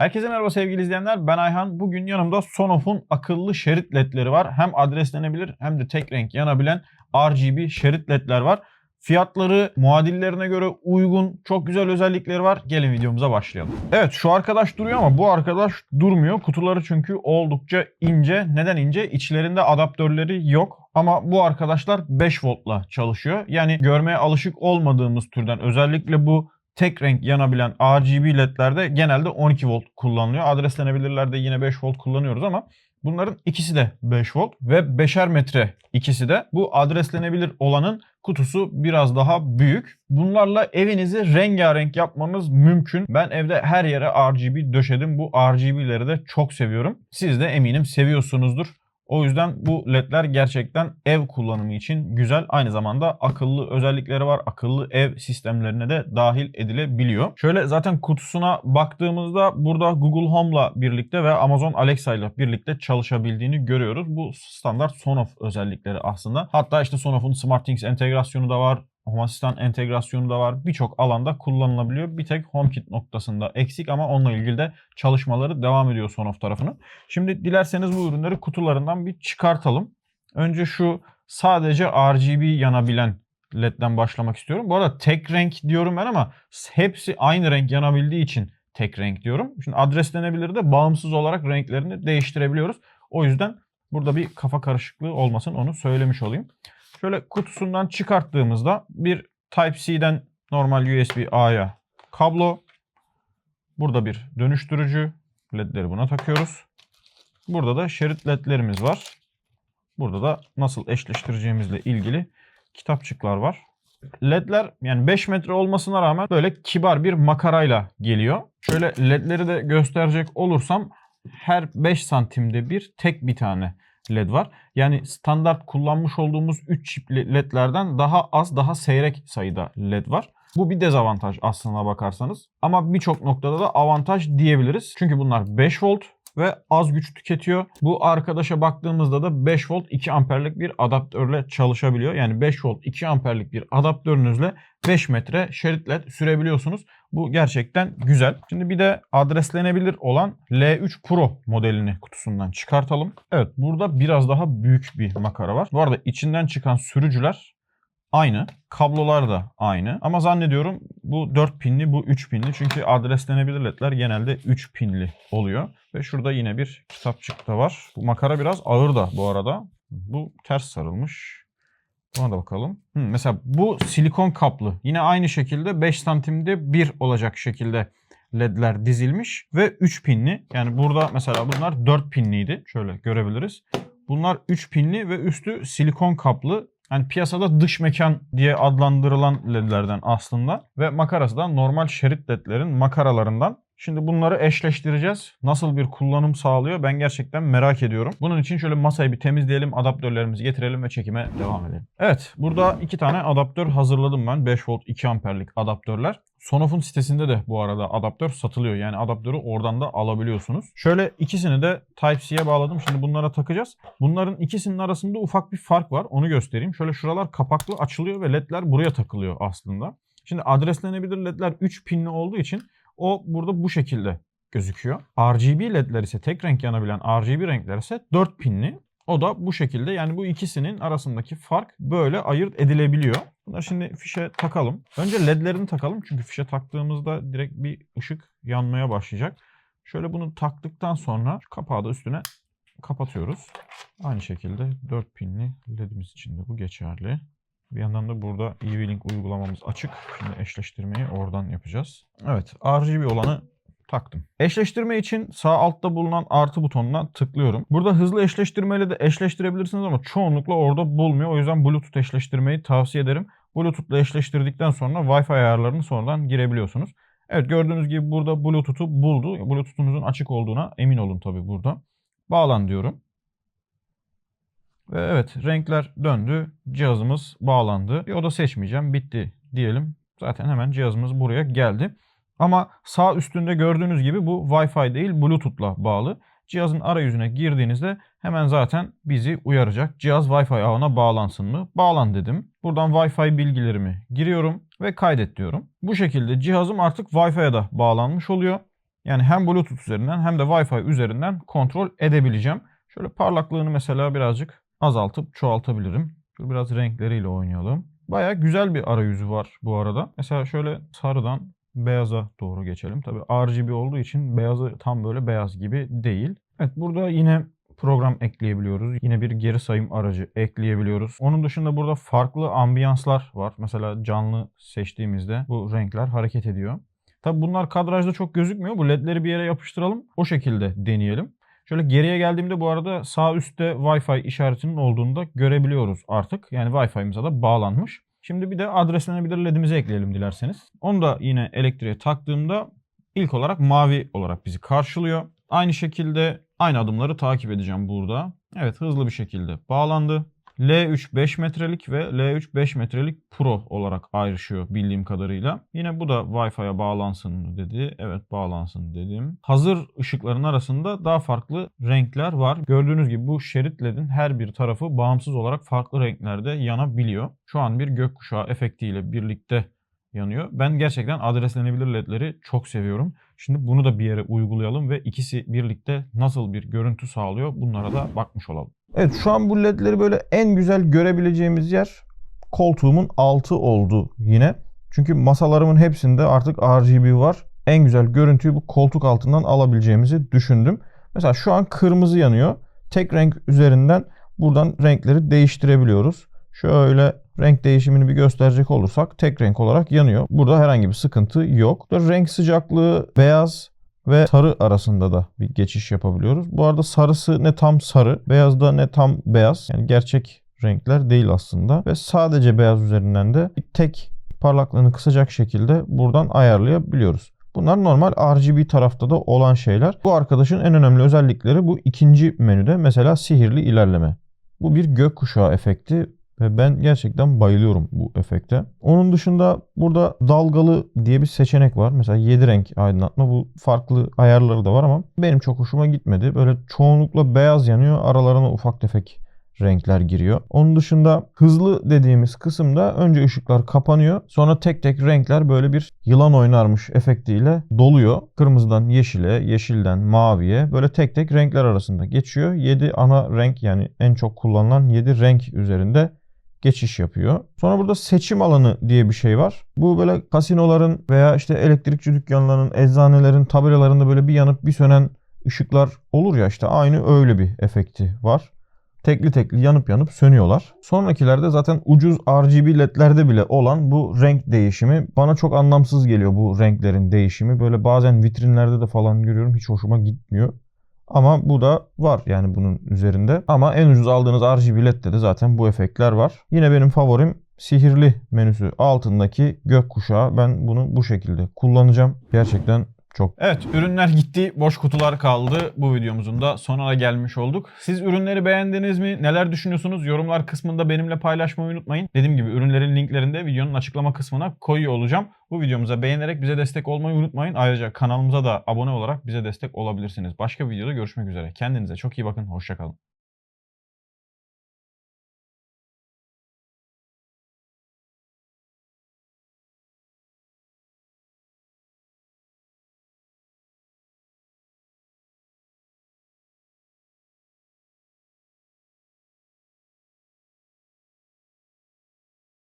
Herkese merhaba sevgili izleyenler. Ben Ayhan. Bugün yanımda Sonoff'un akıllı şerit ledleri var. Hem adreslenebilir hem de tek renk yanabilen RGB şerit ledler var. Fiyatları muadillerine göre uygun, çok güzel özellikleri var. Gelin videomuza başlayalım. Evet şu arkadaş duruyor ama bu arkadaş durmuyor. Kutuları çünkü oldukça ince. Neden ince? İçlerinde adaptörleri yok. Ama bu arkadaşlar 5 voltla çalışıyor. Yani görmeye alışık olmadığımız türden özellikle bu tek renk yanabilen RGB ledlerde genelde 12 volt kullanılıyor. Adreslenebilirlerde yine 5 volt kullanıyoruz ama bunların ikisi de 5 volt ve 5'er metre ikisi de. Bu adreslenebilir olanın kutusu biraz daha büyük. Bunlarla evinizi rengarenk yapmanız mümkün. Ben evde her yere RGB döşedim. Bu RGB'leri de çok seviyorum. Siz de eminim seviyorsunuzdur. O yüzden bu ledler gerçekten ev kullanımı için güzel. Aynı zamanda akıllı özellikleri var. Akıllı ev sistemlerine de dahil edilebiliyor. Şöyle zaten kutusuna baktığımızda burada Google Home'la birlikte ve Amazon Alexa ile birlikte çalışabildiğini görüyoruz. Bu standart Sonoff özellikleri aslında. Hatta işte Sonoff'un SmartThings entegrasyonu da var. Home Assistant entegrasyonu da var. Birçok alanda kullanılabiliyor. Bir tek HomeKit noktasında eksik ama onunla ilgili de çalışmaları devam ediyor Sonoff tarafının. Şimdi dilerseniz bu ürünleri kutularından bir çıkartalım. Önce şu sadece RGB yanabilen LED'den başlamak istiyorum. Bu arada tek renk diyorum ben ama hepsi aynı renk yanabildiği için tek renk diyorum. Şimdi adreslenebilir de bağımsız olarak renklerini değiştirebiliyoruz. O yüzden burada bir kafa karışıklığı olmasın onu söylemiş olayım. Şöyle kutusundan çıkarttığımızda bir Type-C'den normal USB A'ya kablo. Burada bir dönüştürücü. LED'leri buna takıyoruz. Burada da şerit LED'lerimiz var. Burada da nasıl eşleştireceğimizle ilgili kitapçıklar var. LED'ler yani 5 metre olmasına rağmen böyle kibar bir makarayla geliyor. Şöyle LED'leri de gösterecek olursam her 5 santimde bir tek bir tane LED var. Yani standart kullanmış olduğumuz 3 çipli LED'lerden daha az, daha seyrek sayıda LED var. Bu bir dezavantaj aslına bakarsanız. Ama birçok noktada da avantaj diyebiliriz. Çünkü bunlar 5 volt ve az güç tüketiyor. Bu arkadaşa baktığımızda da 5 volt 2 amperlik bir adaptörle çalışabiliyor. Yani 5 volt 2 amperlik bir adaptörünüzle 5 metre şerit led sürebiliyorsunuz. Bu gerçekten güzel. Şimdi bir de adreslenebilir olan L3 Pro modelini kutusundan çıkartalım. Evet burada biraz daha büyük bir makara var. Bu arada içinden çıkan sürücüler aynı. Kablolar da aynı. Ama zannediyorum bu 4 pinli bu 3 pinli. Çünkü adreslenebilir ledler genelde 3 pinli oluyor. Ve şurada yine bir kitapçık da var. Bu makara biraz ağır da bu arada. Bu ters sarılmış. Buna da bakalım. Hı, mesela bu silikon kaplı. Yine aynı şekilde 5 santimde 1 olacak şekilde ledler dizilmiş ve 3 pinli. Yani burada mesela bunlar 4 pinliydi. Şöyle görebiliriz. Bunlar 3 pinli ve üstü silikon kaplı. Yani piyasada dış mekan diye adlandırılan ledlerden aslında ve makarası da normal şerit ledlerin makaralarından. Şimdi bunları eşleştireceğiz. Nasıl bir kullanım sağlıyor ben gerçekten merak ediyorum. Bunun için şöyle masayı bir temizleyelim, adaptörlerimizi getirelim ve çekime devam edelim. Evet, burada iki tane adaptör hazırladım ben. 5 volt 2 amperlik adaptörler. Sonoff'un sitesinde de bu arada adaptör satılıyor. Yani adaptörü oradan da alabiliyorsunuz. Şöyle ikisini de Type-C'ye bağladım. Şimdi bunlara takacağız. Bunların ikisinin arasında ufak bir fark var. Onu göstereyim. Şöyle şuralar kapaklı açılıyor ve ledler buraya takılıyor aslında. Şimdi adreslenebilir ledler 3 pinli olduğu için o burada bu şekilde gözüküyor. RGB ledler ise tek renk yanabilen RGB renkler ise 4 pinli. O da bu şekilde yani bu ikisinin arasındaki fark böyle ayırt edilebiliyor. Bunları şimdi fişe takalım. Önce ledlerini takalım çünkü fişe taktığımızda direkt bir ışık yanmaya başlayacak. Şöyle bunu taktıktan sonra kapağı da üstüne kapatıyoruz. Aynı şekilde 4 pinli ledimiz için de bu geçerli. Bir yandan da burada EV-Link uygulamamız açık. Şimdi eşleştirmeyi oradan yapacağız. Evet RGB olanı taktım. Eşleştirme için sağ altta bulunan artı butonuna tıklıyorum. Burada hızlı eşleştirmeyle de eşleştirebilirsiniz ama çoğunlukla orada bulmuyor. O yüzden Bluetooth eşleştirmeyi tavsiye ederim. Bluetooth'la eşleştirdikten sonra Wi-Fi ayarlarını sonradan girebiliyorsunuz. Evet gördüğünüz gibi burada Bluetooth'u buldu. Bluetooth'unuzun açık olduğuna emin olun tabii burada. Bağlan diyorum. Ve evet renkler döndü. Cihazımız bağlandı. Bir oda seçmeyeceğim. Bitti diyelim. Zaten hemen cihazımız buraya geldi. Ama sağ üstünde gördüğünüz gibi bu Wi-Fi değil Bluetooth'la bağlı. Cihazın arayüzüne girdiğinizde hemen zaten bizi uyaracak. Cihaz Wi-Fi ağına bağlansın mı? Bağlan dedim. Buradan Wi-Fi bilgilerimi giriyorum ve kaydet diyorum. Bu şekilde cihazım artık Wi-Fi'ye da bağlanmış oluyor. Yani hem Bluetooth üzerinden hem de Wi-Fi üzerinden kontrol edebileceğim. Şöyle parlaklığını mesela birazcık azaltıp çoğaltabilirim. Biraz renkleriyle oynayalım. Baya güzel bir arayüzü var bu arada. Mesela şöyle sarıdan beyaza doğru geçelim. Tabii RGB olduğu için beyazı tam böyle beyaz gibi değil. Evet burada yine program ekleyebiliyoruz. Yine bir geri sayım aracı ekleyebiliyoruz. Onun dışında burada farklı ambiyanslar var. Mesela canlı seçtiğimizde bu renkler hareket ediyor. Tabi bunlar kadrajda çok gözükmüyor. Bu ledleri bir yere yapıştıralım. O şekilde deneyelim. Şöyle geriye geldiğimde bu arada sağ üstte Wi-Fi işaretinin olduğunu da görebiliyoruz artık. Yani Wi-Fi'mize de bağlanmış. Şimdi bir de adreslenebilir ledimizi ekleyelim dilerseniz. Onu da yine elektriğe taktığımda ilk olarak mavi olarak bizi karşılıyor. Aynı şekilde aynı adımları takip edeceğim burada. Evet hızlı bir şekilde bağlandı. L3 5 metrelik ve L3 5 metrelik Pro olarak ayrışıyor bildiğim kadarıyla. Yine bu da Wi-Fi'ye bağlansın dedi. Evet bağlansın dedim. Hazır ışıkların arasında daha farklı renkler var. Gördüğünüz gibi bu şerit ledin her bir tarafı bağımsız olarak farklı renklerde yanabiliyor. Şu an bir gökkuşağı efektiyle birlikte yanıyor. Ben gerçekten adreslenebilir ledleri çok seviyorum. Şimdi bunu da bir yere uygulayalım ve ikisi birlikte nasıl bir görüntü sağlıyor bunlara da bakmış olalım. Evet şu an bu ledleri böyle en güzel görebileceğimiz yer koltuğumun altı oldu yine. Çünkü masalarımın hepsinde artık RGB var. En güzel görüntüyü bu koltuk altından alabileceğimizi düşündüm. Mesela şu an kırmızı yanıyor. Tek renk üzerinden buradan renkleri değiştirebiliyoruz. Şöyle renk değişimini bir gösterecek olursak tek renk olarak yanıyor. Burada herhangi bir sıkıntı yok. Burada renk sıcaklığı beyaz ve sarı arasında da bir geçiş yapabiliyoruz. Bu arada sarısı ne tam sarı, beyaz da ne tam beyaz. Yani gerçek renkler değil aslında. Ve sadece beyaz üzerinden de bir tek parlaklığını kısacak şekilde buradan ayarlayabiliyoruz. Bunlar normal RGB tarafta da olan şeyler. Bu arkadaşın en önemli özellikleri bu ikinci menüde mesela sihirli ilerleme. Bu bir gökkuşağı efekti ve ben gerçekten bayılıyorum bu efekte. Onun dışında burada dalgalı diye bir seçenek var. Mesela 7 renk aydınlatma. Bu farklı ayarları da var ama benim çok hoşuma gitmedi. Böyle çoğunlukla beyaz yanıyor. Aralarına ufak tefek renkler giriyor. Onun dışında hızlı dediğimiz kısımda önce ışıklar kapanıyor. Sonra tek tek renkler böyle bir yılan oynarmış efektiyle doluyor. Kırmızıdan yeşile, yeşilden maviye böyle tek tek renkler arasında geçiyor. 7 ana renk yani en çok kullanılan 7 renk üzerinde geçiş yapıyor. Sonra burada seçim alanı diye bir şey var. Bu böyle kasinoların veya işte elektrikçi dükkanlarının, eczanelerin tabelalarında böyle bir yanıp bir sönen ışıklar olur ya işte aynı öyle bir efekti var. Tekli tekli yanıp yanıp sönüyorlar. Sonrakilerde zaten ucuz RGB ledlerde bile olan bu renk değişimi bana çok anlamsız geliyor bu renklerin değişimi. Böyle bazen vitrinlerde de falan görüyorum hiç hoşuma gitmiyor. Ama bu da var yani bunun üzerinde. Ama en ucuz aldığınız RGB LED'de de zaten bu efektler var. Yine benim favorim sihirli menüsü altındaki gökkuşağı. Ben bunu bu şekilde kullanacağım. Gerçekten çok. Evet ürünler gitti. Boş kutular kaldı. Bu videomuzun da sonuna gelmiş olduk. Siz ürünleri beğendiniz mi? Neler düşünüyorsunuz? Yorumlar kısmında benimle paylaşmayı unutmayın. Dediğim gibi ürünlerin linklerini de videonun açıklama kısmına koyuyor olacağım. Bu videomuza beğenerek bize destek olmayı unutmayın. Ayrıca kanalımıza da abone olarak bize destek olabilirsiniz. Başka bir videoda görüşmek üzere. Kendinize çok iyi bakın. Hoşçakalın.